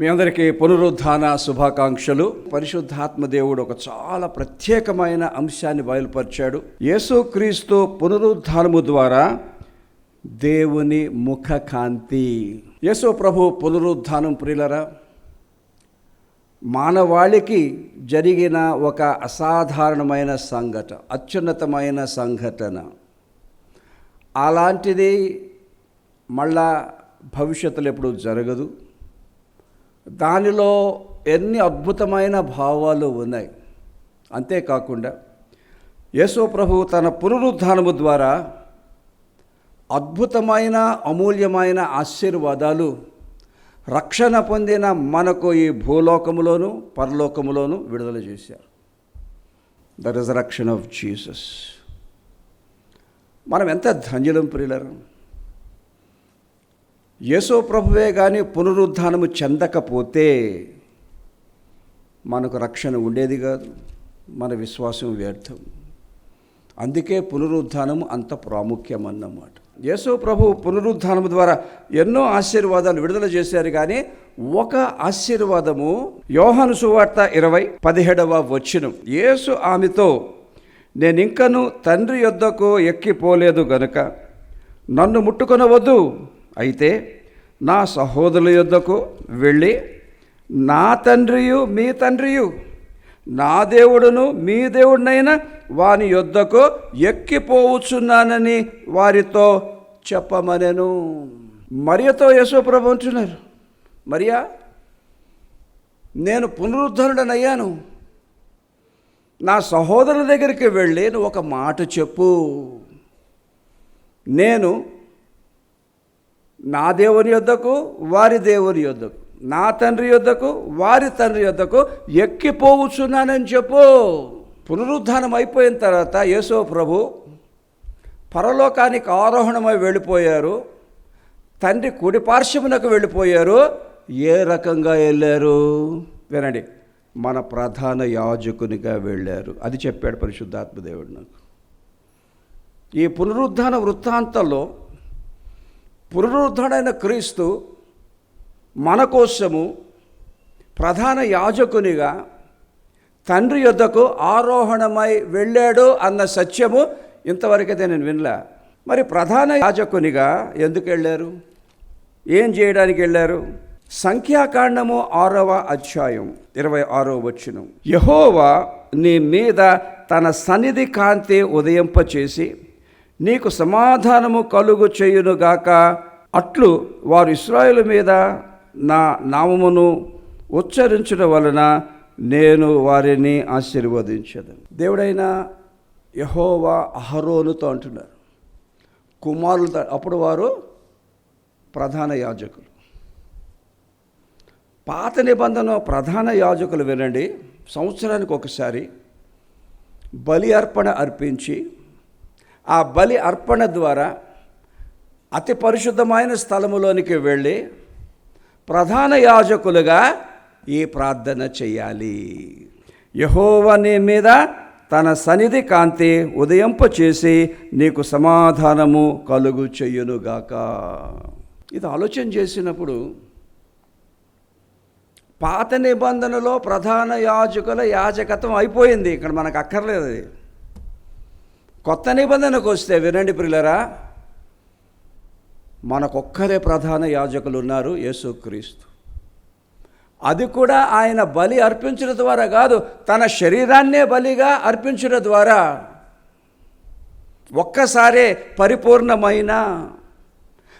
మీ అందరికీ పునరుద్ధాన శుభాకాంక్షలు. పరిశుద్ధాత్మ దేవుడు ఒక చాలా ప్రత్యేకమైన అంశాన్ని బయలుపరిచాడు. యేసుక్రీస్తు పునరుద్ధానము ద్వారా దేవుని ముఖ కాంతి. యేసు ప్రభు పునరుద్ధానం ప్రియులరా మానవాళికి జరిగిన ఒక అసాధారణమైన సంఘటన అత్యున్నతమైన సంఘటన. అలాంటిది మళ్ళా భవిష్యత్తులో ఎప్పుడు జరగదు. దానిలో ఎన్ని అద్భుతమైన భావాలు ఉన్నాయి? అంతేకాకుండా యేసు ప్రభు తన పునరుద్ధానము ద్వారా అద్భుతమైన అమూల్యమైన ఆశీర్వాదాలు రక్షణ పొందిన మనకు ఈ భూలోకములోను పరలోకములోను విడుదల చేశారు. ద రిజరక్షన్ ఆఫ్ జీసస్ మనం ఎంత ధన్యులం ప్రియులరం? యేసో ప్రభువే కానీ పునరుద్ధానము చెందకపోతే మనకు రక్షణ ఉండేది కాదు మన విశ్వాసం వ్యర్థం. అందుకే పునరుద్ధానము అంత ప్రాముఖ్యం అన్నమాట యేసు ప్రభు పునరుద్ధానము ద్వారా ఎన్నో ఆశీర్వాదాలు విడుదల చేశారు కానీ ఒక ఆశీర్వాదము యోహాను సువార్త ఇరవై పదిహేడవ వచ్చినం యేసు ఆమెతో నేను ఇంకను తండ్రి యొద్దకు ఎక్కిపోలేదు గనుక నన్ను ముట్టుకొనవద్దు. అయితే నా సహోదరుల యొద్దకు వెళ్ళి నా తండ్రియు మీ తండ్రియు నా దేవుడును మీ దేవుడినైనా వాని యొద్దకు ఎక్కిపోవచ్చున్నానని వారితో చెప్పమనెను. మరియతో యశోప్రభు అంటున్నారు మరియా నేను పునరుద్ధరణనయ్యాను. నా సహోదరుల దగ్గరికి వెళ్ళి నువ్వు ఒక మాట చెప్పు. నేను నా దేవుని యొద్దకు వారి దేవుని యొద్దకు నా తండ్రి యొద్దకు వారి తండ్రి యొద్దకు ఎక్కిపోవచ్చున్నానని చెప్పు. పునరుద్ధానం అయిపోయిన తర్వాత యేసో ప్రభు పరలోకానికి ఆరోహణమై వెళ్ళిపోయారు. తండ్రి కుడి పార్శ్వమునకు వెళ్ళిపోయారు. ఏ రకంగా వెళ్ళారు? వినండి. మన ప్రధాన యాజకునిగా వెళ్ళారు. అది చెప్పాడు పరిశుద్ధాత్మ దేవుడు నాకు. ఈ పునరుద్ధాన వృత్తాంతంలో పునరుద్ధుడైన క్రీస్తు మన కోసము ప్రధాన యాజకునిగా తండ్రి యొద్దకు ఆరోహణమై వెళ్ళాడు అన్న సత్యము ఇంతవరకైతే నేను వినలే. మరి ప్రధాన యాజకునిగా ఎందుకు వెళ్ళారు? ఏం చేయడానికి వెళ్ళారు? సంఖ్యాకాండము ఆరవ అధ్యాయం ఇరవై ఆరో వచ్చును యహోవా నీ మీద తన సన్నిధి కాంతి ఉదయింపచేసి నీకు సమాధానము కలుగు చేయునుగాక అట్లు వారు ఇస్రాయేల్ మీద నా నామమును ఉచ్చరించడం వలన నేను వారిని ఆశీర్వదించదు దేవుడైన యహోవా అహరోనుతో అంటున్నారు. కుమారులతో అప్పుడు వారు ప్రధాన యాజకులు. పాత నిబంధన ప్రధాన యాజకులు వినండి. సంవత్సరానికి ఒకసారి బలి అర్పణ అర్పించి ఆ బలి అర్పణ ద్వారా అతి పరిశుద్ధమైన స్థలములోనికి వెళ్ళి ప్రధాన యాజకులుగా ఈ ప్రార్థన చేయాలి. యహోవ నీ మీద తన సన్నిధి కాంతి ఉదయంప చేసి నీకు సమాధానము కలుగు చెయ్యునుగాక ఇది ఆలోచన చేసినప్పుడు పాత నిబంధనలో ప్రధాన యాజకుల యాజకత్వం అయిపోయింది. ఇక్కడ మనకు అక్కర్లేదు అది. కొత్త నిబంధనకు వస్తే వినండి ప్రియులరా మనకొక్కరే ప్రధాన యాజకులు ఉన్నారు యేసుక్రీస్తు. అది కూడా ఆయన బలి అర్పించడం ద్వారా కాదు తన శరీరాన్నే బలిగా అర్పించడం ద్వారా. ఒక్కసారే పరిపూర్ణమైన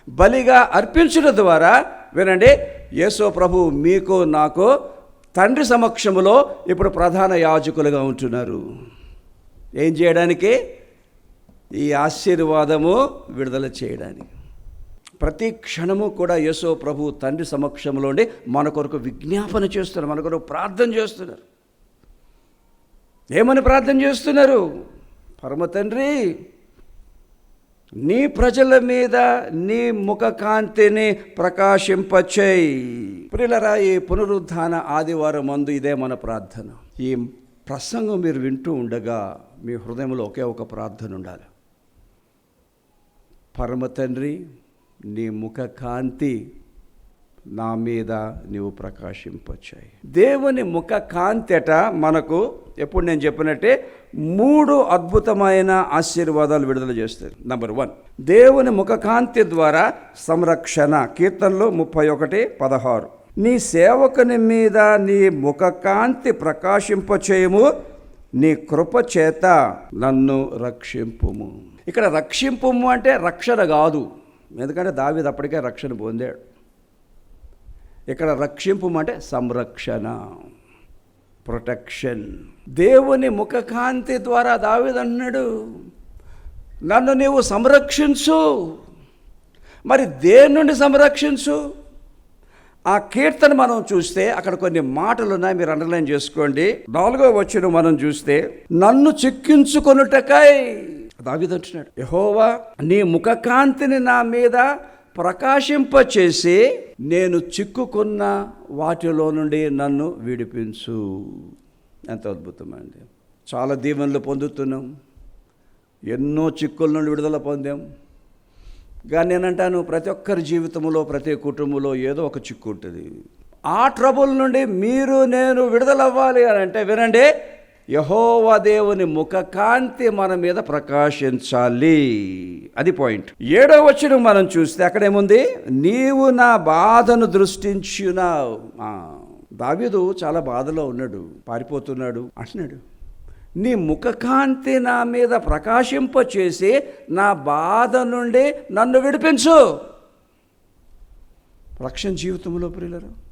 బలిగా అర్పించడం ద్వారా వినండి యేసో ప్రభు మీకు నాకు తండ్రి సమక్షములో ఇప్పుడు ప్రధాన యాజకులుగా ఉంటున్నారు. ఏం చేయడానికి? ఈ ఆశీర్వాదము విడుదల చేయడానికి. ప్రతి క్షణము కూడా యేసో ప్రభు తండ్రి సమక్షంలో ఉండి మన కొరకు విజ్ఞాపన చేస్తున్నారు మన కొరకు ప్రార్థన చేస్తున్నారు. ఏమని ప్రార్థన చేస్తున్నారు? పరమ తండ్రి నీ ప్రజల మీద నీ ముఖ కాంతిని ప్రకాశింపచేయి. ప్రియులరా ఈ పునరుద్ధాన ఆదివారం మందు ఇదే మన ప్రార్థన. ఈ ప్రసంగం మీరు వింటూ ఉండగా మీ హృదయంలో ఒకే ఒక ప్రార్థన ఉండాలి. పరమ తండ్రి నీ ముఖ కాంతి నా మీద నీవు ప్రకాశింపచ్చాయి దేవుని ముఖ కాంతెట మనకు ఎప్పుడు నేను చెప్పినట్టే మూడు అద్భుతమైన ఆశీర్వాదాలు విడుదల చేస్తారు నంబర్ వన్ దేవుని ముఖకాంతి ద్వారా సంరక్షణ. కీర్తనలు ముప్పై ఒకటి పదహారు. నీ సేవకుని మీద నీ ముఖకాంతి ప్రకాశింపచేయము. నీ కృప చేత నన్ను రక్షింపుము. ఇక్కడ రక్షింపు అంటే రక్షణ కాదు. ఎందుకంటే దావిది అప్పటికే రక్షణ పొందాడు. ఇక్కడ రక్షింపు అంటే సంరక్షణ ప్రొటెక్షన్. దేవుని ముఖకాంతి ద్వారా దావిదన్నాడు అన్నాడు నన్ను నీవు సంరక్షించు. మరి దేని నుండి సంరక్షించు? ఆ కీర్తన మనం చూస్తే అక్కడ కొన్ని మాటలు ఉన్నాయి మీరు అండర్లైన్ చేసుకోండి. నాలుగో వచ్చిన మనం చూస్తే నన్ను చిక్కించుకొనుటకై దావిదంటున్నాడు యహోవా నీ ముఖకాంతిని నా మీద ప్రకాశింపచేసి నేను చిక్కుకున్న వాటిలో నుండి నన్ను విడిపించు. ఎంత అద్భుతమండి. చాలా దీవెనలు పొందుతున్నాం. ఎన్నో చిక్కుల నుండి విడుదల పొందాం. కానీ నేనంటాను ప్రతి ఒక్కరి జీవితంలో ప్రతి కుటుంబంలో ఏదో ఒక చిక్కు ఉంటుంది. ఆ ట్రబుల్ నుండి మీరు నేను విడుదలవ్వాలి అని అంటే వినండి యహోవ దేవుని ముఖకాంతి మన మీద ప్రకాశించాలి. అది పాయింట్. ఏడో వచ్చిన మనం చూస్తే అక్కడేముంది? నీవు నా బాధను దృష్టించున్నావు దావ్యదు చాలా బాధలో ఉన్నాడు పారిపోతున్నాడు. అంటున్నాడు నీ ముఖకాంతి నా మీద ప్రకాశింపచేసి నా బాధ నుండి నన్ను విడిపించు. రక్షణ జీవితంలో ప్రియులరు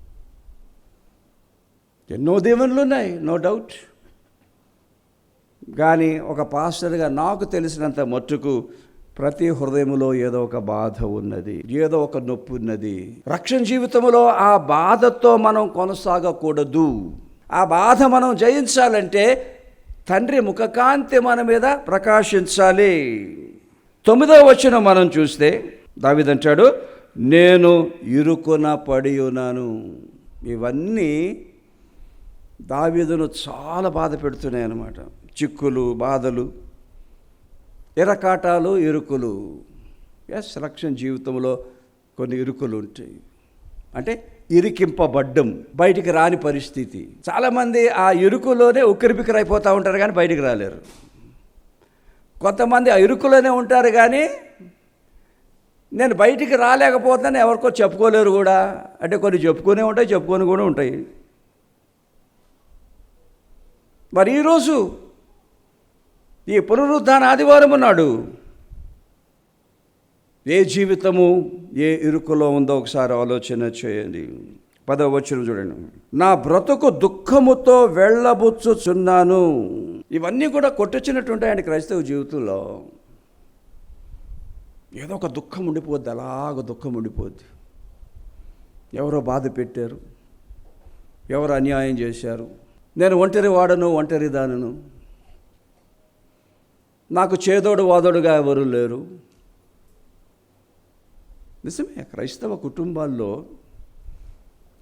ఎన్నో దేవుళ్ళు ఉన్నాయి నో డౌట్. కానీ ఒక పాస్టర్గా నాకు తెలిసినంత మట్టుకు ప్రతి హృదయంలో ఏదో ఒక బాధ ఉన్నది ఏదో ఒక నొప్పి ఉన్నది. రక్షణ జీవితంలో ఆ బాధతో మనం కొనసాగకూడదు. ఆ బాధ మనం జయించాలంటే తండ్రి ముఖకాంతి మన మీద ప్రకాశించాలి. తొమ్మిదో వచ్చిన మనం చూస్తే దావిదంటాడు నేను ఇరుకున పడి ఉన్నాను. ఇవన్నీ దావీదును చాలా బాధ పెడుతున్నాయి అన్నమాట చిక్కులు బాధలు ఎరకాటాలు ఇరుకులు. ఎస్ రక్షణ జీవితంలో కొన్ని ఇరుకులు ఉంటాయి. అంటే ఇరికింపబడ్డం బయటికి రాని పరిస్థితి. చాలామంది ఆ ఇరుకులోనే ఉక్కిరిబిక్కిరైపోతూ ఉంటారు కానీ బయటికి రాలేరు. కొంతమంది ఆ ఇరుకులోనే ఉంటారు కానీ నేను బయటికి రాలేకపోతున్నాను ఎవరికో చెప్పుకోలేరు కూడా. అంటే కొన్ని చెప్పుకునే ఉంటాయి చెప్పుకొని కూడా ఉంటాయి. మరి ఈరోజు ఈ పునరుద్ధాన ఆదివారం నాడు ఏ జీవితము ఏ ఇరుకులో ఉందో ఒకసారి ఆలోచన చేయండి. పదవ వచ్చిన చూడండి. నా బ్రతుకు దుఃఖముతో వెళ్ళబుచ్చుచున్నాను. ఇవన్నీ కూడా కొట్టొచ్చినట్టుంటాయండి క్రైస్తవ జీవితంలో. ఏదో ఒక దుఃఖం ఉండిపోద్ది అలాగ దుఃఖం ఉండిపోద్ది. ఎవరో బాధ పెట్టారు ఎవరు అన్యాయం చేశారు. నేను ఒంటరి వాడను ఒంటరి దానను నాకు చేదోడు వాదోడుగా ఎవరు లేరు. నిజమే క్రైస్తవ కుటుంబాల్లో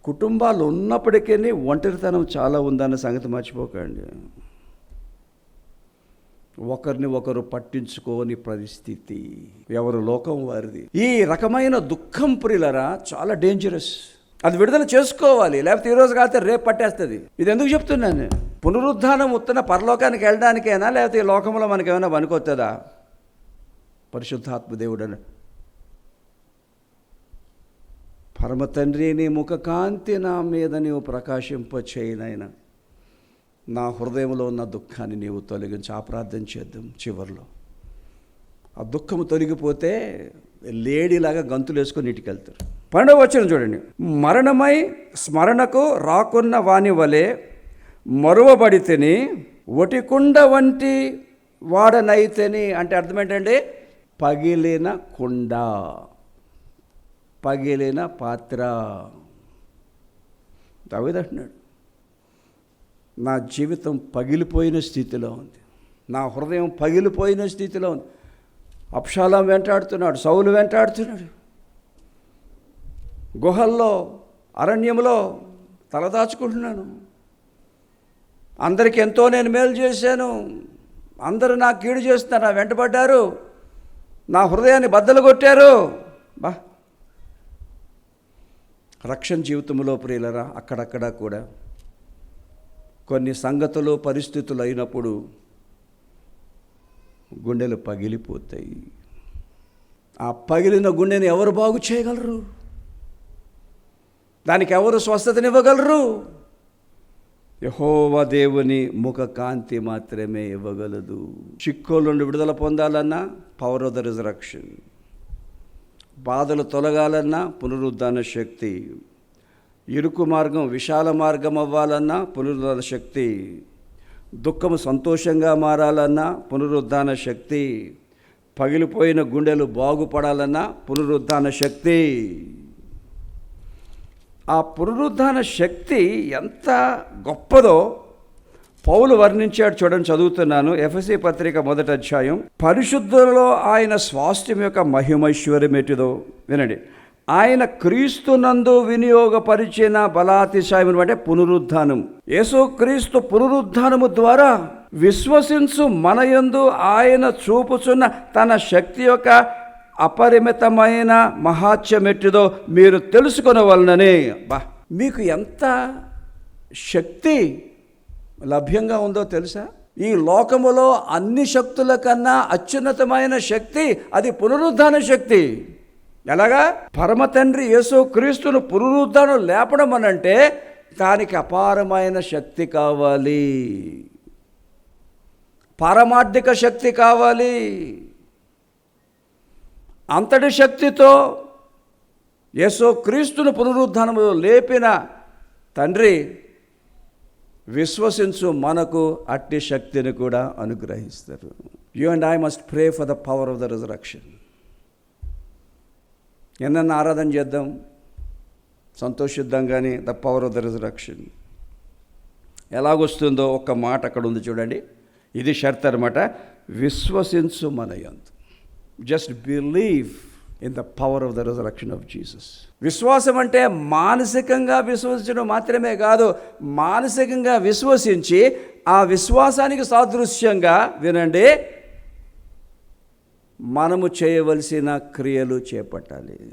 కుటుంబాలు ఉన్నప్పటికీ ఒంటరితనం చాలా ఉందన్న సంగతి మర్చిపోకండి. ఒకరిని ఒకరు పట్టించుకోని పరిస్థితి ఎవరు లోకం వారిది. ఈ రకమైన దుఃఖం ప్రియులరా చాలా డేంజరస్ అది విడుదల చేసుకోవాలి లేకపోతే ఈరోజు కాకపోతే రేపు పట్టేస్తుంది. ఇది ఎందుకు చెప్తున్నాను నేను? పునరుద్ధానం ఉత్తన పరలోకానికి వెళ్ళడానికైనా? లేకపోతే ఈ లోకంలో మనకి ఏమైనా పనికొస్తుందా పరిశుద్ధాత్మ అని పరమ నీ ముఖ కాంతి నా మీద నీవు ప్రకాశింప చేయనైనా నా హృదయంలో ఉన్న దుఃఖాన్ని నీవు తొలగించి. ఆ ప్రార్థన చేద్దాం చివరిలో. ఆ దుఃఖము తొలగిపోతే లేడీలాగా గంతులు వేసుకొని ఇంటికి వెళ్తారు. పన్నెండవ వచ్చిన చూడండి. మరణమై స్మరణకు రాకున్న వాని వలె మరువబడితేని ఒటికుండ వంటి వాడనైతేని అంటే అర్థం ఏంటండి? పగిలిన కుండ. పగిలిన పాత్ర. దావిదంటున్నాడు నా జీవితం పగిలిపోయిన స్థితిలో ఉంది. నా హృదయం పగిలిపోయిన స్థితిలో ఉంది. అప్షాలం వెంటాడుతున్నాడు సౌలు వెంటాడుతున్నాడు. గుహల్లో అరణ్యంలో తలదాచుకుంటున్నాను. అందరికి ఎంతో నేను మేలు చేశాను. అందరూ నా కీడు చేస్తున్నారు నా వెంటబడ్డారు. నా హృదయాన్ని బద్దలు కొట్టారు. బా. రక్షణ జీవితంలో ప్రియులరా అక్కడక్కడ కూడా కొన్ని సంగతులు పరిస్థితులు అయినప్పుడు గుండెలు పగిలిపోతాయి. ఆ పగిలిన గుండెని ఎవరు బాగు చేయగలరు? దానికి ఎవరు స్వస్థతనివ్వగలరు? యహోవ దేవుని ముఖ కాంతి మాత్రమే ఇవ్వగలదు. చిక్కోలు నుండి విడుదల పొందాలన్నా పవర్ ఆఫ్ ద రిజరక్షన్ బాధలు తొలగాలన్నా పునరుద్ధాన శక్తి. ఇరుకు మార్గం విశాల మార్గం అవ్వాలన్నా పునరుద్ధాన శక్తి. దుఃఖము సంతోషంగా మారాలన్నా పునరుద్ధాన శక్తి. పగిలిపోయిన గుండెలు బాగుపడాలన్నా పునరుద్ధాన శక్తి. ఆ పునరుద్ధాన శక్తి ఎంత గొప్పదో పౌలు వర్ణించాడు చూడండి చదువుతున్నాను. ఎఫ్ఎస్సి పత్రిక మొదటి అధ్యాయం. పరిశుద్ధులలో ఆయన స్వాస్థ్యం యొక్క మహిమైశ్వర్యం ఎటుదో వినండి. ఆయన క్రీస్తునందు వినియోగపరిచిన బలాతిశయం అంటే పునరుద్ధానం. యేసు క్రీస్తు పునరుద్ధానము ద్వారా విశ్వసించు మనయందు ఆయన చూపుచున్న తన శక్తి యొక్క అపరిమితమైన మహాత్యమెట్టిదో మీరు తెలుసుకొనవలనని. బా. మీకు ఎంత శక్తి లభ్యంగా ఉందో తెలుసా? ఈ లోకములో అన్ని శక్తుల కన్నా అత్యున్నతమైన శక్తి అది పునరుద్ధాన శక్తి. ఎలాగా? పరమ తండ్రి యేసు క్రీస్తును పునరుద్ధానం లేపడం అనంటే దానికి అపారమైన శక్తి కావాలి. పారమార్థిక శక్తి కావాలి. అంతటి శక్తితో యేసో క్రీస్తును పునరుద్ధానము లేపిన తండ్రి విశ్వసించు మనకు అట్టి శక్తిని కూడా అనుగ్రహిస్తారు. You and I must pray for the power of the resurrection ఎన్న ఆరాధన చేద్దాం. సంతోషిద్దాం కానీ the power of the resurrection ఎలాగొస్తుందో ఒక్క మాట అక్కడ ఉంది చూడండి. ఇది షర్త్ అనమాట విశ్వసించు మన యంతు just believe in the power of the resurrection of Jesus విశ్వాసం అంటే మానసికంగా విశ్వసించడం మాత్రమే కాదు మానసికంగా విశ్వసించి ఆ విశ్వాసానికి సాదృశ్యంగా వినండి మనము చేయవలసిన క్రియలు చేపట్టాలి.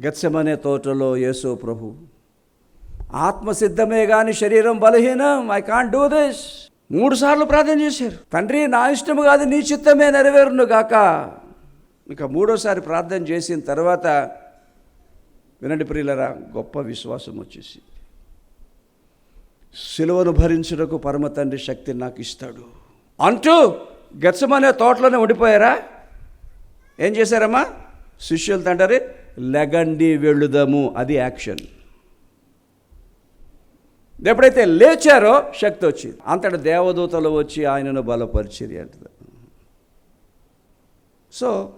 గచ్చమనే తోటలో యేసు ప్రభు ఆత్మసిద్ధమే కానీ శరీరం బలహీనం ఐ కాంట్ డూ దిస్ మూడు సార్లు ప్రార్థన చేశారు. తండ్రి నా ఇష్టము కాదు నీ చిత్తమే నెరవేరును గాక. ఇక మూడోసారి ప్రార్థన చేసిన తర్వాత వినండి ప్రియులరా గొప్ప విశ్వాసం వచ్చేసి సిలువను భరించుటకు పరమ తండ్రి శక్తి నాకు ఇస్తాడు. అంటూ గచ్చమనే తోటలోనే ఉండిపోయారా? ఏం చేశారమ్మా? శిష్యులు తండ్రి లెగండి వెళ్ళుదాము అది యాక్షన్. ఎప్పుడైతే లేచారో శక్తి వచ్చింది. అంతటి దేవదూతలు వచ్చి ఆయనను బలపరిచిరి అంటది సో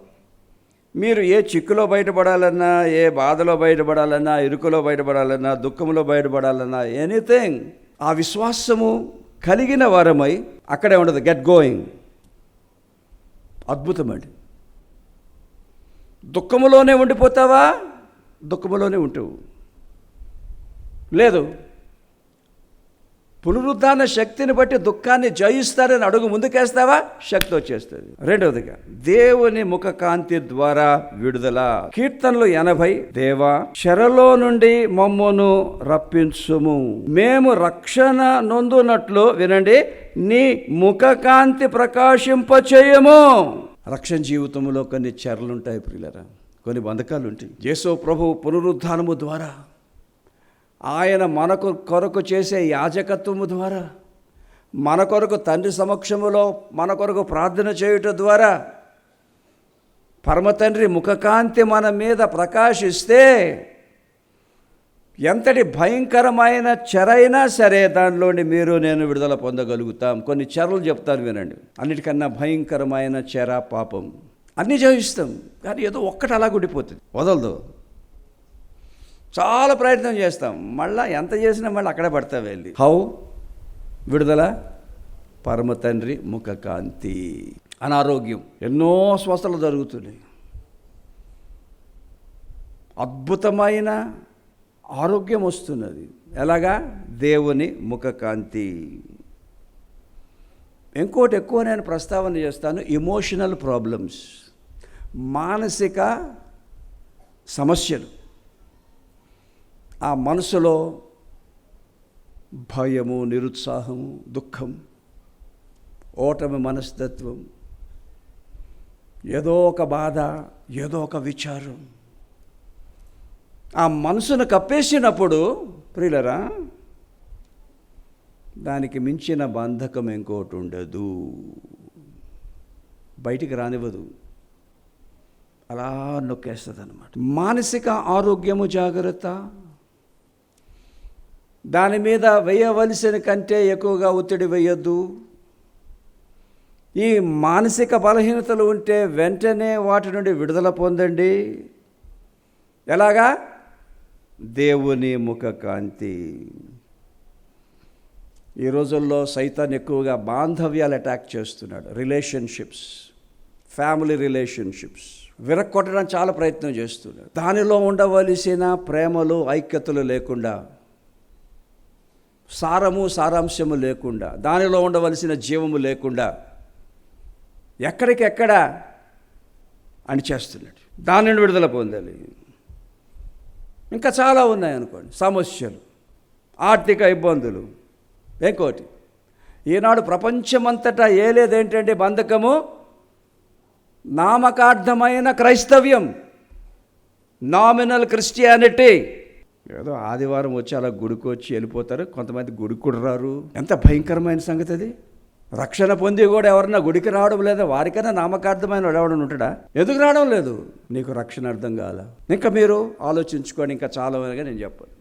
మీరు ఏ చిక్కులో బయటపడాలన్నా ఏ బాధలో బయటపడాలన్నా ఇరుకులో బయటపడాలన్నా దుఃఖంలో బయటపడాలన్నా ఎనీథింగ్ ఆ విశ్వాసము కలిగిన వారమై అక్కడే ఉండదు. గెట్ గోయింగ్ అద్భుతమండి. దుఃఖములోనే ఉండిపోతావా? దుఃఖములోనే ఉంటావు. లేదు పునరుద్ధాన శక్తిని బట్టి దుఃఖాన్ని జయిస్తారని అడుగు ముందుకేస్తావా? శక్తి వచ్చేస్తుంది. రెండవదిగా దేవుని ముఖ కాంతి ద్వారా విడుదల. కీర్తనలు ఎనభై దేవా చెరలో నుండి మమ్మను రప్పించుము. మేము రక్షణ నొందునట్లు వినండి నీ ముఖకాంతి ప్రకాశింపచేయము. రక్షణ జీవితంలో కొన్ని చెరలుంటాయి ప్రియులరా. కొన్ని బంధకాలు ఉంటాయి యేసో ప్రభు పునరుద్ధానము ద్వారా ఆయన మనకు కొరకు చేసే యాజకత్వము ద్వారా మన కొరకు తండ్రి సమక్షములో మన కొరకు ప్రార్థన చేయుట ద్వారా పరమతండ్రి ముఖకాంతి మన మీద ప్రకాశిస్తే ఎంతటి భయంకరమైన చెరైనా సరే దానిలోని మీరు నేను విడుదల పొందగలుగుతాం. కొన్ని చెరలు చెప్తాను వినండి. అన్నిటికన్నా భయంకరమైన చెర పాపం. అన్నీ జయిస్తాం. కానీ ఏదో ఒక్కటి అలా గుడిపోతుంది వదలదు. చాలా ప్రయత్నం చేస్తాం. మళ్ళీ ఎంత చేసినా మళ్ళీ అక్కడే పడతాం వెళ్ళి. హౌ? విడుదల? పరమ తండ్రి ముఖ కాంతి. అనారోగ్యం. ఎన్నో స్వస్థలు జరుగుతున్నాయి. అద్భుతమైన ఆరోగ్యం వస్తున్నది. ఎలాగా? దేవుని ముఖకాంతి ఇంకోటి ఎక్కువ నేను ప్రస్తావన చేస్తాను ఇమోషనల్ ప్రాబ్లమ్స్ మానసిక సమస్యలు. ఆ మనసులో భయము నిరుత్సాహము దుఃఖం ఓటమి మనస్తత్వం ఏదో ఒక బాధ ఏదో ఒక విచారం. ఆ మనసును కప్పేసినప్పుడు ప్రియులరా దానికి మించిన బంధకం ఇంకోటి ఉండదు. బయటికి రానివ్వదు. అలా నొక్కేస్తుంది అనమాట మానసిక ఆరోగ్యము జాగ్రత్త. దాని మీద వేయవలసిన కంటే ఎక్కువగా ఒత్తిడి వేయొద్దు. ఈ మానసిక బలహీనతలు ఉంటే వెంటనే వాటి నుండి విడుదల పొందండి. ఎలాగా? దేవుని ముఖ కాంతి. ఈ రోజుల్లో సైతాన్ ఎక్కువగా బాంధవ్యాలు అటాక్ చేస్తున్నాడు. Relationships family relationships. విరక్కొట్టడానికి చాలా ప్రయత్నం చేస్తున్నాడు. దానిలో ఉండవలసిన ప్రేమలు ఐక్యతలు లేకుండా సారము సారాంశము లేకుండా దానిలో ఉండవలసిన జీవము లేకుండా ఎక్కడికెక్కడ అని చేస్తున్నాడు. దానిని విడుదల పొందాలి. ఇంకా చాలా ఉన్నాయి అనుకోండి. సమస్యలు ఆర్థిక ఇబ్బందులు ఇంకోటి. ఈనాడు ప్రపంచమంతటా ఏలేదేంటంటే బంధకము? నామకార్థమైన క్రైస్తవ్యం. Nominal Christianity. ఏదో ఆదివారం వచ్చి అలా గుడికి వచ్చి వెళ్ళిపోతారు. కొంతమంది గుడికి కూడా రారు. ఎంత భయంకరమైన సంగతి అది. రక్షణ పొంది కూడా ఎవరన్నా గుడికి రావడం లేదా వారికైనా నామకార్థమైన ఎవడని ఉంటాడా? ఎందుకు రావడం లేదు? నీకు రక్షణ అర్థం కాల. ఇంకా మీరు ఆలోచించుకొని ఇంకా చాలా ఉన్నాయిగా నేను చెప్పాను.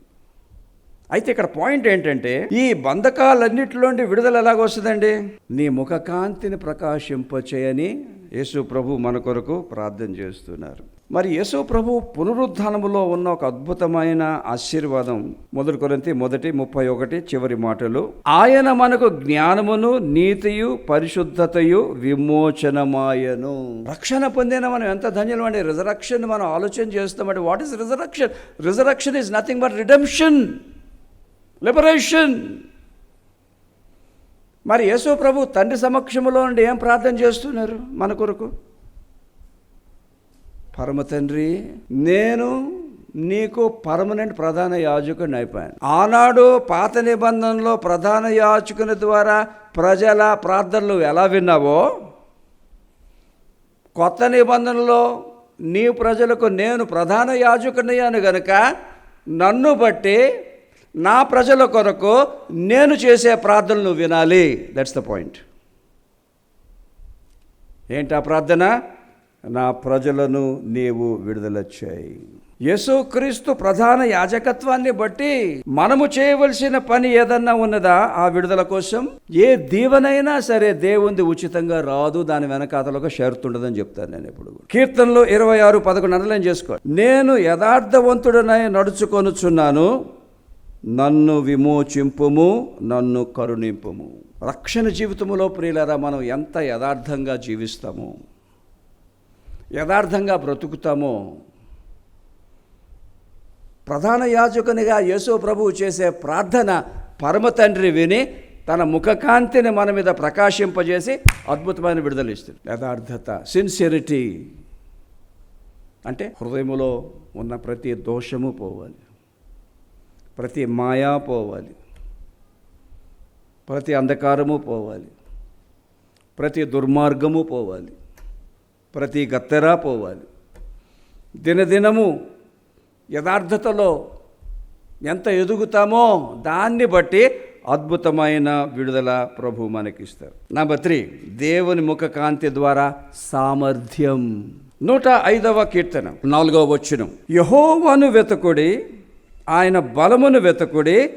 అయితే ఇక్కడ పాయింట్ ఏంటంటే ఈ బంధకాలన్నింటిలోండి విడుదల ఎలాగొస్తుందండి నీ ముఖకాంతిని ప్రకాశింపచేయని యేసు ప్రభు మన కొరకు ప్రార్థన చేస్తున్నారు. మరి యేసు ప్రభు పునరుద్ధానములో ఉన్న ఒక అద్భుతమైన ఆశీర్వాదం. మొదటి కొరంతి మొదటి ముప్పై ఒకటి చివరి మాటలు. ఆయన మనకు జ్ఞానమును నీతియు పరిశుద్ధతయు విమోచనమాయను. రక్షణ పొందిన మనం ఎంత ధన్యులు అండి. రిజరక్షన్ మనం ఆలోచన చేస్తామంటే what is resurrection resurrection is nothing but redemption liberation మరి యేసు ప్రభు తండ్రి సమక్షంలో నుండి ఏం ప్రార్థన చేస్తున్నారు మన కొరకు? పరమ తండ్రి నేను నీకు పర్మనెంట్ ప్రధాన యాజకుని అయిపోయాను ఆనాడు పాత నిబంధనలో ప్రధాన యాజకుని ద్వారా ప్రజల ప్రార్థనలు ఎలా విన్నావో కొత్త నిబంధనలో నీ ప్రజలకు నేను ప్రధాన యాజకునియాను గనుక నన్ను బట్టి నా ప్రజల కొరకు నేను చేసే ప్రార్థనలు వినాలి. దట్స్ ద పాయింట్ ఏంటి ఆ ప్రార్థన? నా ప్రజలను నీవు విడుదల చేయి. యేసుక్రీస్తు ప్రధాన యాజకత్వాన్ని బట్టి మనము చేయవలసిన పని ఏదన్నా ఉన్నదా ఆ విడుదల కోసం? ఏ దీవనైనా సరే దేవుంది ఉచితంగా రాదు దాని వెనకాతలో ఒక షరతు ఉండదని చెప్తాను నేను ఇప్పుడు కీర్తనలో ఇరవై ఆరు పదకొండు అనలేం చేసుకో? నేను యథార్థవంతుడనై నడుచుకొనుచున్నాను నన్ను విమోచింపుము నన్ను కరుణింపుము. రక్షణ జీవితములో ప్రియులరా మనం ఎంత యథార్థంగా జీవిస్తామో? యథార్థంగా బ్రతుకుతామో? ప్రధాన యాజకునిగా యేసు ప్రభువు చేసే ప్రార్థన పరమ తండ్రి విని తన ముఖకాంతిని మన మీద ప్రకాశింపజేసి అద్భుతమైన విడుదల ఇస్తుంది. యథార్థత సిన్సియరిటీ అంటే హృదయములో ఉన్న ప్రతి దోషము పోవాలి. ప్రతి మాయా పోవాలి. ప్రతి అంధకారము పోవాలి. ప్రతి దుర్మార్గము పోవాలి. ప్రతి గత్తెరా పోవాలి. దినదినము యథార్థతలో ఎంత ఎదుగుతామో దాన్ని బట్టి అద్భుతమైన విడుదల ప్రభు మనకిస్తారు. నంబర్ త్రీ దేవుని ముఖ కాంతి ద్వారా సామర్థ్యం. నూట ఐదవ కీర్తన. నాలుగవ వచ్చిన యహోవను వెతకుడి ఆయన బలమును వెతకుడి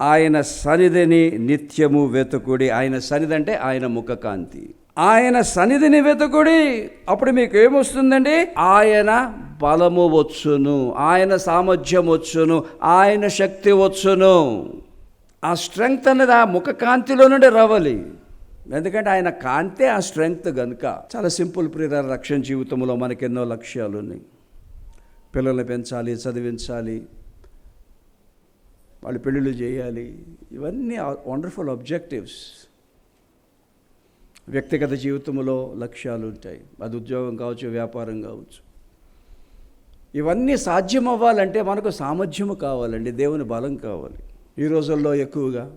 ఆయన సన్నిధిని నిత్యము వెతుకుడి. ఆయన సన్నిధి అంటే ఆయన ముఖకాంతి ఆయన సన్నిధిని వెతకుడి అప్పుడు మీకు ఏమొస్తుందండి? ఆయన బలము వచ్చును ఆయన సామర్థ్యం వచ్చును ఆయన శక్తి వచ్చును. ఆ స్ట్రెంగ్త్ అనేది ఆ ముఖ కాంతిలో నుండి రావాలి. ఎందుకంటే ఆయన కాంతే ఆ స్ట్రెంగ్త్ కనుక చాలా సింపుల్ ప్రియర రక్షణ జీవితంలో మనకి ఎన్నో లక్ష్యాలు ఉన్నాయి. పిల్లల్ని పెంచాలి చదివించాలి వాళ్ళు పెళ్ళిళ్ళు చేయాలి. ఇవన్నీ వండర్ఫుల్ ఆబ్జెక్టివ్స్ వ్యక్తిగత జీవితంలో లక్ష్యాలు ఉంటాయి. అది ఉద్యోగం కావచ్చు వ్యాపారం కావచ్చు. ఇవన్నీ సాధ్యం అవ్వాలంటే మనకు సామర్థ్యము కావాలండి దేవుని బలం కావాలి. ఈ రోజుల్లో ఎక్కువగా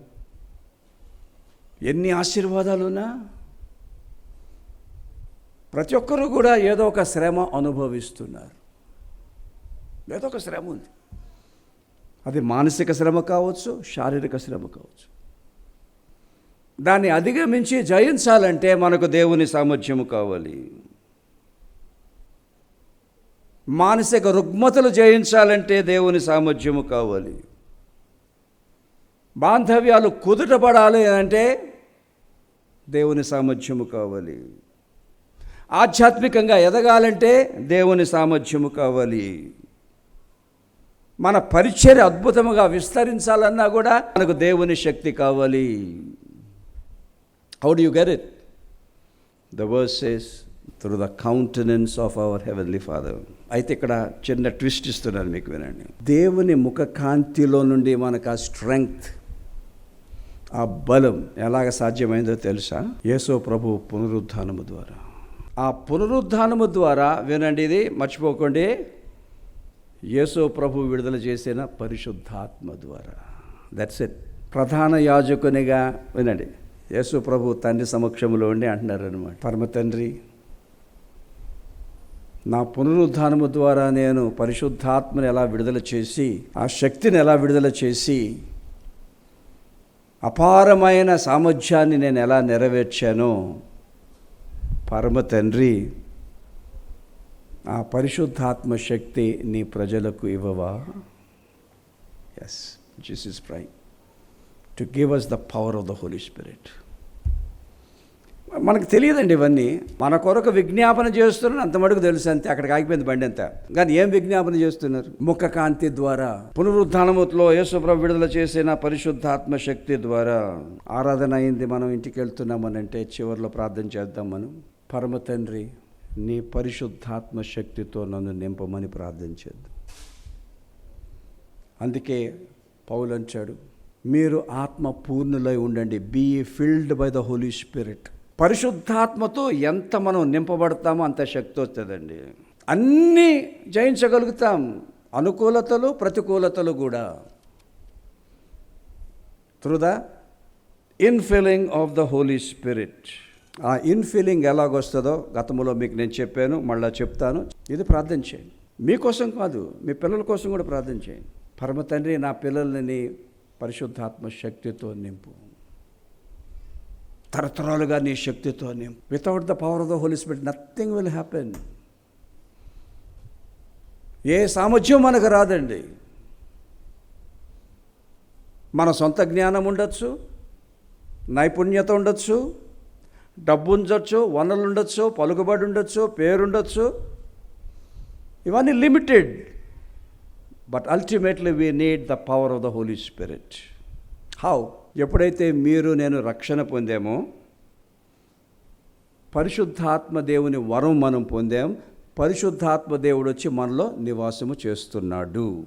ఎన్ని ఆశీర్వాదాలున్నా ప్రతి ఒక్కరూ కూడా ఏదో ఒక శ్రమ అనుభవిస్తున్నారు. ఏదో ఒక శ్రమ ఉంది. అది మానసిక శ్రమ కావచ్చు శారీరక శ్రమ కావచ్చు. దాన్ని అధిగమించి జయించాలంటే మనకు దేవుని సామర్థ్యము కావాలి. మానసిక రుగ్మతలు జయించాలంటే దేవుని సామర్థ్యము కావాలి. బాంధవ్యాలు కుదుటపడాలి అంటే దేవుని సామర్థ్యము కావాలి. ఆధ్యాత్మికంగా ఎదగాలంటే దేవుని సామర్థ్యము కావాలి. మన పరిచర్య అద్భుతముగా విస్తరించాలన్నా కూడా మనకు దేవుని శక్తి కావాలి. How you get it? The the verses through the countenance of our Heavenly Father అయితే ఇక్కడ చిన్న ట్విస్ట్ ఇస్తున్నాను మీకు వినండి. దేవుని ముఖ కాంతిలో నుండి మనకు ఆ స్ట్రెంగ్త్ ఆ బలం ఎలాగ సాధ్యమైందో తెలుసా? యేసో ప్రభు పునరుద్ధానము ద్వారా. ఆ పునరుద్ధానము ద్వారా వినండి ఇది మర్చిపోకండి. యేసో ప్రభు విడుదల చేసిన పరిశుద్ధాత్మ ద్వారా. దట్స్ ఇట్ ప్రధాన యాజకునిగా వినండి. యేసు ప్రభు తండ్రి సమక్షంలో ఉండి అంటున్నారు అనమాట పరమ తండ్రి నా పునరుద్ధానము ద్వారా నేను పరిశుద్ధాత్మని ఎలా విడుదల చేసి ఆ శక్తిని ఎలా విడుదల చేసి అపారమైన సామర్థ్యాన్ని నేను ఎలా నెరవేర్చానో పరమ తండ్రి ఆ పరిశుద్ధాత్మ శక్తి నీ ప్రజలకు ఇవ్వవా? Yes this is pray to give us the power of the Holy Spirit మనకు తెలియదండి ఇవన్నీ. మన కొరకు విజ్ఞాపన చేస్తున్నారు అంత మటుకు తెలుసు అంతే. అక్కడికి ఆగిపోయింది బండి అంతా. కానీ ఏం విజ్ఞాపన చేస్తున్నారు? ముఖ కాంతి ద్వారా పునరుద్ధానములో యేసుప్రభు విడుదల చేసిన పరిశుద్ధాత్మ శక్తి ద్వారా. ఆరాధన అయింది మనం ఇంటికి వెళ్తున్నామని అంటే చివరిలో ప్రార్థన చేద్దాం మనం. పరమ తండ్రి నీ పరిశుద్ధాత్మ శక్తితో నన్ను నింపమని ప్రార్థన చేద్దాం. అందుకే పౌలు అంచాడు మీరు ఆత్మ పూర్ణులై ఉండండి. Be filled by the Holy Spirit పరిశుద్ధాత్మతో ఎంత మనం నింపబడతామో అంత శక్తి వస్తుందండి. అన్నీ జయించగలుగుతాం. అనుకూలతలు ప్రతికూలతలు కూడా. Through the? Infilling of the Holy Spirit ఆ ఇన్ఫీలింగ్ ఎలాగొస్తుందో గతంలో మీకు నేను చెప్పాను మళ్ళీ చెప్తాను. ఇది ప్రార్థన చేయండి. మీకోసం కాదు మీ పిల్లల కోసం కూడా ప్రార్థన చేయండి. పరమ తండ్రి నా పిల్లల్ని పరిశుద్ధాత్మ శక్తితో నింపు. తరతరాలుగా నీ శక్తితో నింపు. Without the power of the Holy Spirit nothing will happen ఏ సామర్థ్యం మనకు రాదండి. మన సొంత జ్ఞానం ఉండొచ్చు నైపుణ్యత ఉండొచ్చు డబ్బు ఉండొచ్చు వనరులు ఉండొచ్చు పలుకుబడి ఉండొచ్చు పేరుండొచ్చు ఇవన్నీ limited but ultimately we need the power of the Holy Spirit how ఎప్పుడైతే మీరు నేను రక్షణ పొందామో పరిశుద్ధాత్మ దేవుని వరం మనం పొందాం పరిశుద్ధాత్మ దేవుడు వచ్చి మనలో నివాసము చేస్తున్నాడు.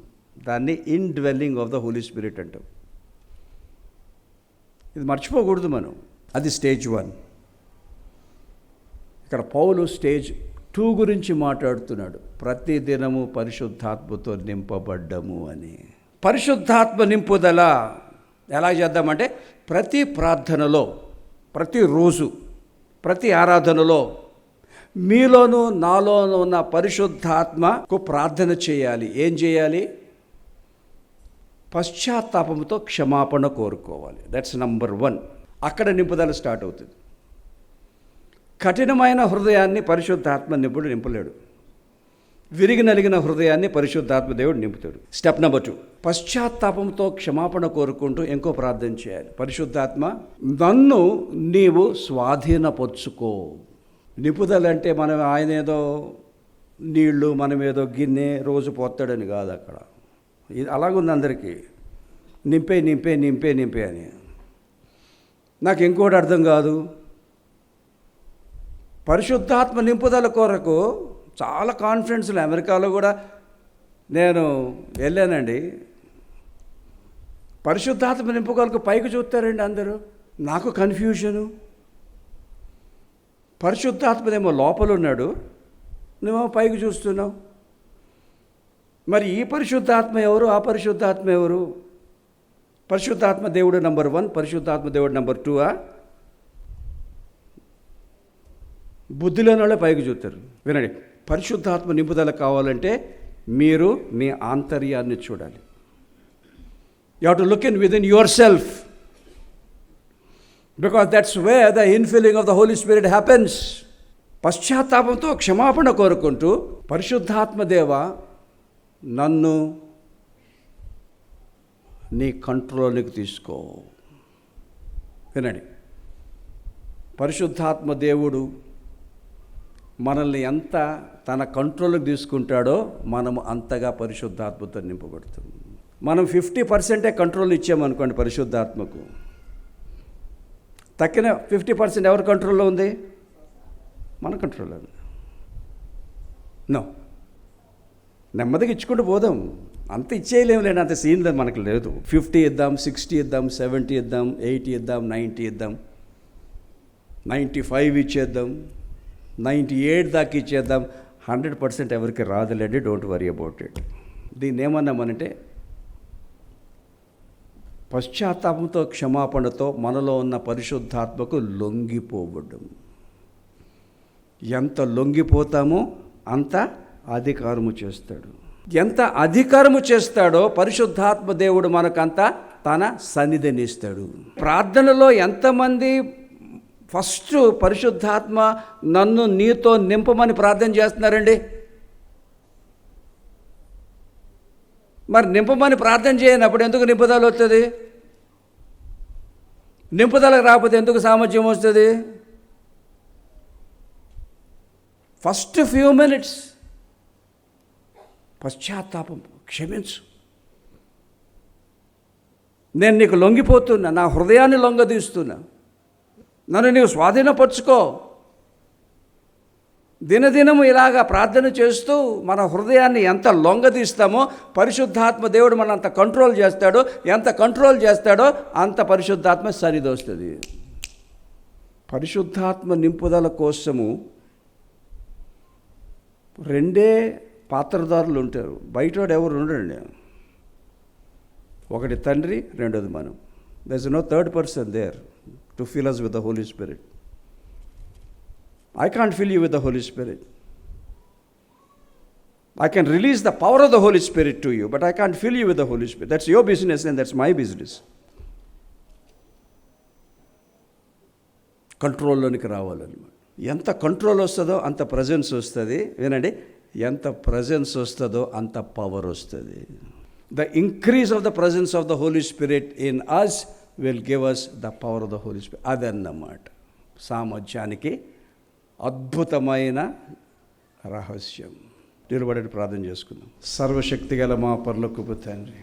దాన్ని indwelling of the Holy Spirit అంటాం. ఇది మర్చిపోకూడదు మనం. అది స్టేజ్ వన్ ఇక్కడ పౌలు స్టేజ్ టూ గురించి మాట్లాడుతున్నాడు. ప్రతి దినము పరిశుద్ధాత్మతో నింపబడ్డము అని. పరిశుద్ధాత్మ నింపుదల ఎలా చేద్దామంటే ప్రతి ప్రార్థనలో ప్రతిరోజు ప్రతి ఆరాధనలో మీలోను నాలోనూ ఉన్న పరిశుద్ధాత్మకు ప్రార్థన చేయాలి. ఏం చేయాలి? పశ్చాత్తాపంతో క్షమాపణ కోరుకోవాలి. దట్స్ నంబర్ వన్ అక్కడ నింపుదల స్టార్ట్ అవుతుంది. కఠినమైన హృదయాన్ని పరిశుద్ధాత్మ నింపుడు నింపలేడు. విరిగి నలిగిన హృదయాన్ని పరిశుద్ధాత్మ దేవుడు నింపుతాడు. Step number two. పశ్చాత్తాపంతో క్షమాపణ కోరుకుంటూ ఇంకో ప్రార్థన చేయాలి. పరిశుద్ధాత్మ నన్ను నీవు స్వాధీనపరుచుకో. నిపుదల అంటే మనం ఆయన ఏదో నీళ్ళు మనం ఏదో గిన్నె రోజు పోతాడని కాదు అక్కడ. ఇది అలాగుంది అందరికీ. నింపే నింపే నింపే నింపే అని. నాకు ఇంకోటి అర్థం కాదు. పరిశుద్ధాత్మ నింపుదల కొరకు చాలా కాన్ఫిడెన్స్లు. అమెరికాలో కూడా నేను వెళ్ళానండి. పరిశుద్ధాత్మ నింపుకోలకు పైకి చూస్తారండి అందరూ. నాకు కన్ఫ్యూజను పరిశుద్ధాత్మదేమో లోపల ఉన్నాడు. నువ్వేమో పైకి చూస్తున్నావు. మరి ఈ పరిశుద్ధాత్మ ఎవరు? ఆ పరిశుద్ధాత్మ ఎవరు? పరిశుద్ధాత్మ దేవుడు నంబర్ వన్ పరిశుద్ధాత్మ దేవుడు నంబర్ టూ ఆ బుద్ధిలోని వాళ్ళే పైకి చూస్తారు. వినండి పరిశుద్ధాత్మ నింపుదల కావాలంటే మీరు మీ ఆంతర్యాన్ని చూడాలి. You to look in within yourself because that's way the infilling of the Holy Spirit happens పశ్చాత్తాపంతో క్షమాపణ కోరుకుంటూ పరిశుద్ధాత్మ దేవ నన్ను నీ కంట్రోల్లోకి తీసుకో. వినండి పరిశుద్ధాత్మ దేవుడు మనల్ని ఎంత తన కంట్రోల్కి తీసుకుంటాడో మనము అంతగా పరిశుద్ధాత్మతో నింపబడుతుంది. మనం ఫిఫ్టీ పర్సెంటే కంట్రోల్ ఇచ్చామనుకోండి పరిశుద్ధాత్మకు. తక్కిన ఫిఫ్టీ పర్సెంట్ ఎవరి కంట్రోల్లో ఉంది? మన కంట్రోల్లో ఉంది. నో. నెమ్మదిగా ఇచ్చుకుంటూ పోదాం. అంత ఇచ్చేయలేము లేని అంత సీన్ లేదు మనకు లేదు. ఫిఫ్టీ ఇద్దాం సిక్స్టీ ఇద్దాం సెవెంటీ ఇద్దాం ఎయిటీ ఇద్దాం నైంటీ ఇద్దాం. నైంటీ ఫైవ్ ఇచ్చేద్దాం. నైంటీ ఎయిట్ దాకా ఇచ్చేద్దాం. హండ్రెడ్ పర్సెంట్ ఎవరికి రాదులేండి డోంట్ వరీ అబౌట్ ఇట్. దీన్ని ఏమన్నామనంటే పశ్చాత్తాపంతో క్షమాపణతో మనలో ఉన్న పరిశుద్ధాత్మకు లొంగిపోవడం. ఎంత లొంగిపోతామో అంత అధికారము చేస్తాడు. ఎంత అధికారము చేస్తాడో పరిశుద్ధాత్మ దేవుడు మనకంత తన సన్నిధినిస్తాడు ప్రార్థనలో ఎంతమంది ఫస్ట్ పరిశుద్ధాత్మ నన్ను నీతో నింపమని ప్రార్థన చేస్తున్నారండి. మరి నింపమని ప్రార్థన చేయనప్పుడు ఎందుకు నింపుదల వస్తుంది? నింపుదలకు రాకపోతే ఎందుకు సామర్థ్యం వస్తుంది? ఫస్ట్ ఫ్యూ మినిట్స్ పశ్చాత్తాపం క్షమించు. నేను నీకు లొంగిపోతున్నా నా హృదయాన్ని లొంగదీస్తున్నా. నన్ను నీవు స్వాధీనపరుచుకో. దినదినము ఇలాగా ప్రార్థన చేస్తూ మన హృదయాన్ని ఎంత లొంగదీస్తామో పరిశుద్ధాత్మ దేవుడు మన అంత కంట్రోల్ చేస్తాడో. ఎంత కంట్రోల్ చేస్తాడో అంత పరిశుద్ధాత్మ సరిదోస్తుంది. పరిశుద్ధాత్మ నింపుదల కోసము రెండే పాత్రదారులు ఉంటారు. బయటోడు ఎవరు ఉండండి ఒకటి తండ్రి రెండోది మనం. There no third person there to fill us with the holy spirit I can't fill you with the Holy Spirit. I can release the power of the Holy Spirit to you, but I can't fill you with the Holy Spirit. That's your business and that's my business. కంట్రోల్లోనికి రావాలన్నమాట ఎంత control వస్తుందో అంత presence వస్తుంది వినండి ఎంత presence వస్తుందో అంత పవర్ వస్తుంది the increase of the presence of the Holy Spirit in us will give us the power of the Holy Spirit అదన్నమాట. సామర్థ్యానికి అద్భుతమైన రహస్యం. నిలబడి ప్రార్థన చేసుకుందాం. సర్వశక్తి గల మా పర్లకు తండ్రి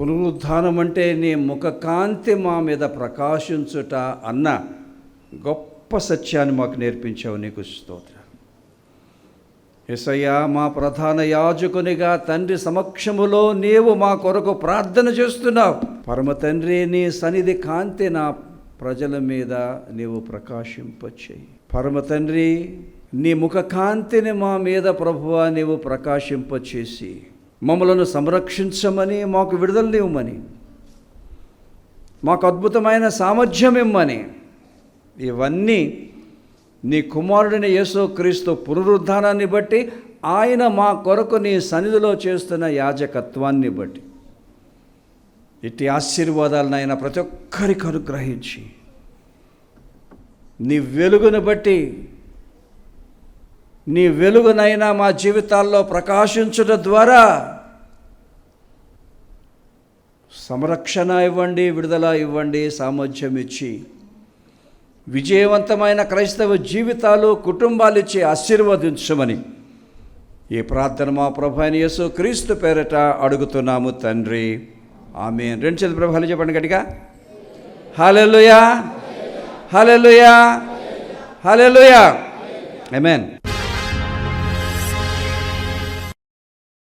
పునరుద్ధానం అంటే నీ ముఖ కాంతి మా మీద ప్రకాశించుట అన్న గొప్ప సత్యాన్ని మాకు నేర్పించావు. నీకు స్తోత్రం. ఎసయ్యా మా ప్రధాన యాజకునిగా తండ్రి సమక్షములో నీవు మా కొరకు ప్రార్థన చేస్తున్నావు. పరమ తండ్రి నీ సన్నిధి కాంతి నా ప్రజల మీద నీవు ప్రకాశింపచేయి. పరమ తండ్రి నీ ముఖ కాంతిని మా మీద ప్రభువా నీవు ప్రకాశింపచేసి మమ్మలను సంరక్షించమని మాకు విడుదలనివ్వమని మాకు అద్భుతమైన సామర్థ్యం ఇమ్మని ఇవన్నీ నీ కుమారుడిని యేసు క్రీస్తు పునరుద్ధానాన్ని బట్టి ఆయన మా కొరకు నీ సన్నిధిలో చేస్తున్న యాజకత్వాన్ని బట్టి. ఇట్టి ఆశీర్వాదాలను ఆయన ప్రతి ఒక్కరికి అనుగ్రహించి నీ వెలుగును బట్టి నీ వెలుగునైనా మా జీవితాల్లో ప్రకాశించడం ద్వారా సంరక్షణ ఇవ్వండి విడుదల ఇవ్వండి సామర్థ్యం ఇచ్చి విజయవంతమైన క్రైస్తవ జీవితాలు కుటుంబాలు ఇచ్చి ఆశీర్వదించమని ఈ ప్రార్థన మా ప్రభాని యేసు క్రీస్తు పేరట అడుగుతున్నాము తండ్రి. ఆమె రెండు చేతి ప్రభాలు చెప్పండి గట్టిగా. Hallelujah hallelujah hallelujah mean